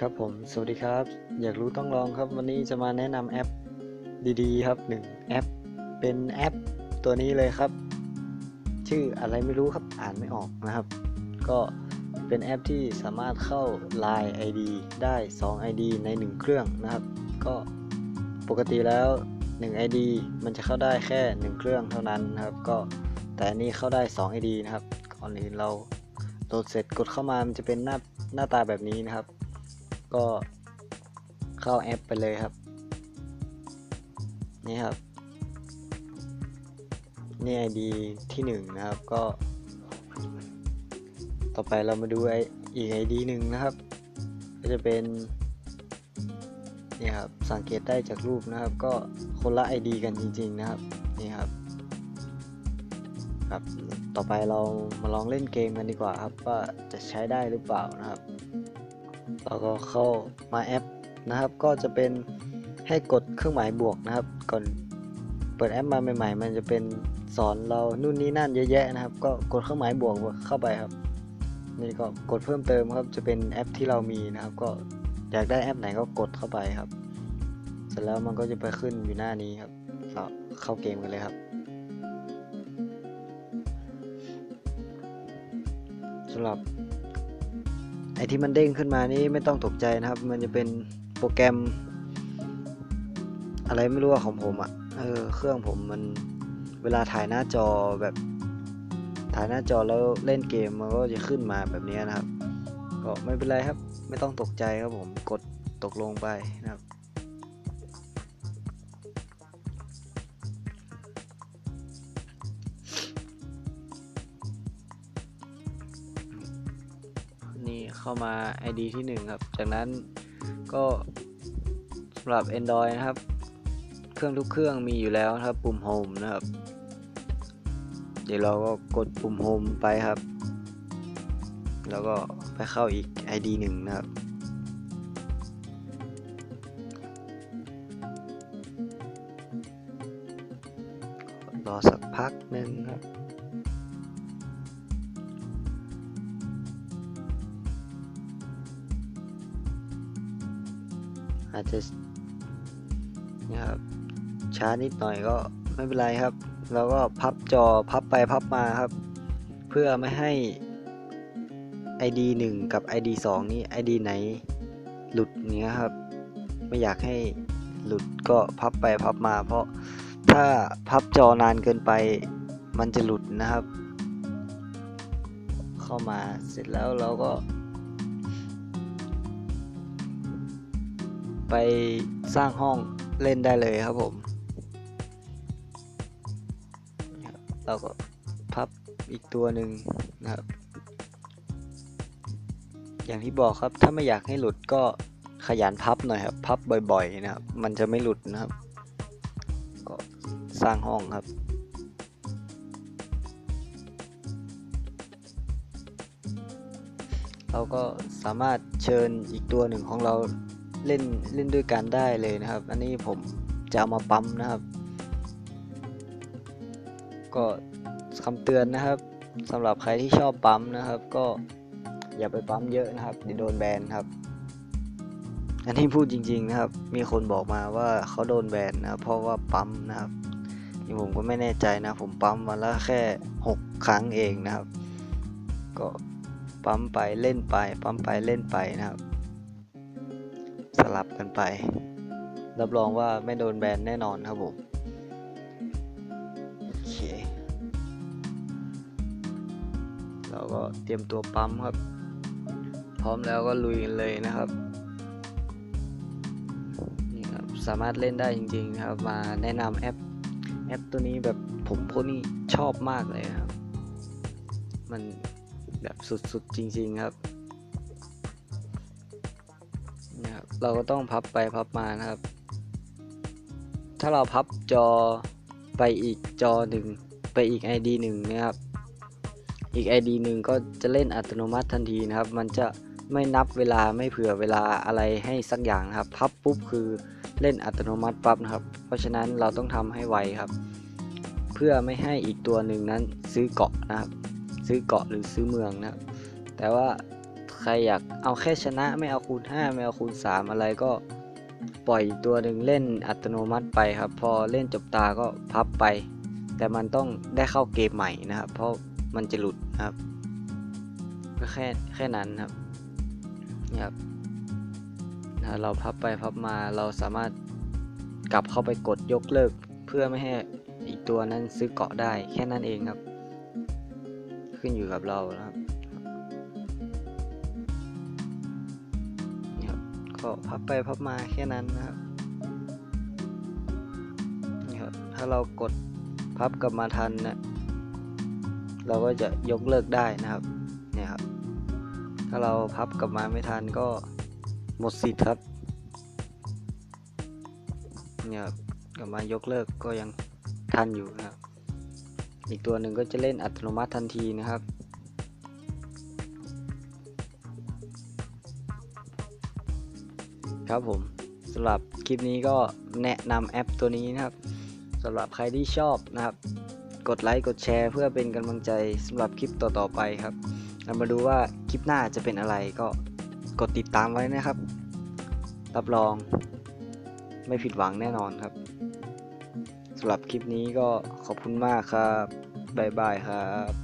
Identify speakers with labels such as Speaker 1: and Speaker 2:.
Speaker 1: ครับผม สวัสดีครับ อยากรู้ต้องลองครับ วันนี้จะมาแนะนำแอปดีๆ ครับหนึ่งแอป เป็นแอปตัวนี้เลยครับ ชื่ออะไรไม่รู้ครับอ่านไม่ออกนะครับ ก็เป็นแอปที่สามารถเข้า Line ID ได้ 2 ID ใน 1 เครื่องนะครับ ก็ปกติแล้ว 1 ID มันจะเข้าได้แค่ 1 เครื่องเท่านั้นนะครับ ก็แต่อันนี้เข้าได้ 2 ID นะครับ ก่อนอื่นเราโหลดเสร็จกดเข้ามามันจะเป็นหน้าหน้าตาแบบนี้นะครับ ก็เข้าแอปไปเลยครับ นี่ครับ นี่ ID ที่หนึ่งนะครับก็ ต่อไปเรามาดูไออีก ID หนึ่งนะครับ ก็จะเป็นนี่ครับสังเกตได้จากรูปนะครับ ก็คนละ ID กันจริง ๆ นะครับนี่ครับครับ ต่อไปเรามาลองเล่นเกมกันดีกว่าครับ ว่าจะใช้ได้หรือเปล่านะครับ เราก็เข้ามาแอปนะครับ ก็จะเป็นให้กดเครื่องหมายบวกนะครับ ก่อนเปิดแอปมาใหม่ ๆ มันจะเป็นสอนเรานู่นนี่นั่นเยอะแยะนะครับ ก็กดเครื่องหมายบวกเข้าไปครับ นี่ก็กดเพิ่มเติมครับ จะเป็นแอปที่เรามีนะครับ ก็อยากได้แอปไหนก็กดเข้าไปครับ เสร็จแล้วมันก็จะไปขึ้นอยู่หน้านี้ครับ เราเข้าเกมกันเลยครับสำหรับ ไอที่มันเด้งขึ้นมานี่ไม่ต้องตกใจนะครับ มันจะเป็นโปรแกรม อะไรไม่รู้ของผมอะ่ะเออเครื่องผมมันเวลาถ่ายหน้าจอแบบถ่ายหน้าจอแล้วเล่นเกมมันก็จะขึ้นมาแบบนี้นะครับ ก็ไม่เป็นไรครับ ไม่ต้องตกใจครับผมกดตกลงไปนะครับ เข้ามา ID ที่ 1 ครับ จากนั้นก็สำหรับ Android นะครับ เครื่องทุกเครื่องมีอยู่แล้วครับ ปุ่ม Home นะครับ เดี๋ยวเราก็กดปุ่ม Home ไปครับ แล้วก็ไปเข้าอีก ID หนึ่งนะครับรอสักพักหนึ่งครับ อาจจะนะครับช้านิดหน่อยก็ไม่เป็นไรครับ แล้วก็พับจอพับไปพับมาครับ เพื่อไม่ให้ ID 1 กับ ID 2 นี่ ID ไหนหลุดเนี้ยครับ ไม่อยากให้หลุดก็พับไปพับมา เพราะถ้าพับจอนานเกินไป มันจะหลุดนะครับ เข้ามาเสร็จแล้วเราก็ ไปสร้างห้องเล่นได้เลยครับผม เราก็พับอีกตัวหนึ่งนะครับ อย่างที่บอกครับถ้าไม่อยากให้หลุดก็ขยันพับหน่อยครับ พับบ่อยๆนะครับ มันจะไม่หลุดนะครับ ก็สร้างห้องครับเราก็สามารถเชิญอีกตัวหนึ่งของเรา เล่นเล่นด้วยกันได้เลยนะครับ อันนี้ผมจะเอามาปั๊มนะครับ ก็คำเตือนนะครับสำหรับใครที่ชอบปั๊มนะครับ ก็อย่าไปปั๊มเยอะนะครับเดี๋ยวโดนแบนครับ อันนี้พูดจริง ๆนะครับ มีคนบอกมาว่าเขาโดนแบนนะเพราะว่าปั๊มนะครับนี่ผมก็ไม่แน่ใจนะ ผมปั๊มวันละแค่ 6 ครั้งเองนะครับ ก็ปั๊มไปเล่นไป ปั๊มไปเล่นไปนะครับ สลับกันไป รับรองว่าไม่โดนแบนแน่นอนครับผม โอเค เราก็เตรียมตัวปั๊มครับ พร้อมแล้วก็ลุยกันเลยนะครับนี่ครับ สามารถเล่นได้จริงๆครับ มาแนะนำแอป แอปตัวนี้แบบผมพวกนี้ชอบมากเลยครับ มันแบบสุดๆจริง ๆ ครับ เราก็ต้องพับไปพับมานะครับ ถ้าเราพับจอไปอีกจอหนึ่งไปอีก ID หนึ่งนะครับ อีก ID หนึ่งก็จะเล่นอัตโนมัติทันทีนะครับ มันจะไม่นับเวลาไม่เผื่อเวลาอะไรให้สักอย่างนะครับ พับปุ๊บคือเล่นอัตโนมัติปั๊บนะครับ เพราะฉะนั้นเราต้องทำให้ไวครับ เพื่อไม่ให้อีกตัวหนึ่งนั้นซื้อเกาะนะครับ ซื้อเกาะหรือซื้อเมืองนะครับ แต่ว่า ใครอยากเอาแค่ชนะไม่เอาคูณ 5 ไม่เอาคูณ 3 อะไรก็ปล่อยตัวหนึ่งเล่นอัตโนมัติไปครับ พอเล่นจบตาก็พับไป แต่มันต้องได้เข้าเกมใหม่นะครับ เพราะมันจะหลุดครับก็แค่แค่นั้นครับนี่ครับนะเราพับไปพับมาเราสามารถกลับเข้าไปกดยกเลิก เพื่อไม่ให้อีกตัวนั้นซื้อเกาะได้แค่นั้นเองครับ ขึ้นอยู่กับเรานะครับ ก็พับไปพับมาแค่นั้นนะครับนี่ครับ ถ้าเรากดพับกลับมาทันนะเราก็จะยกเลิกได้นะครับเนี่ยครับ ถ้าเราพับกลับมาไม่ทันก็หมดสิทธิ์ครับเนี่ยครับกลับมายกเลิกก็ยังทันอยู่นะครับ อีกตัวหนึ่งก็จะเล่นอัตโนมัติทันทีนะครับ ครับผมสำหรับคลิปนี้ก็แนะนำแอปตัวนี้นะครับสำหรับใครที่ชอบนะครับ กดไลค์กดแชร์ เพื่อเป็นกำลังใจสำหรับคลิปต่อๆไปครับเรามาดูว่าคลิปหน้าจะเป็นอะไรก็กดติดตามไว้นะครับ รับรอง ไม่ผิดหวังแน่นอนครับสำหรับคลิปนี้ก็ขอบคุณมากครับบ๊ายบายครับ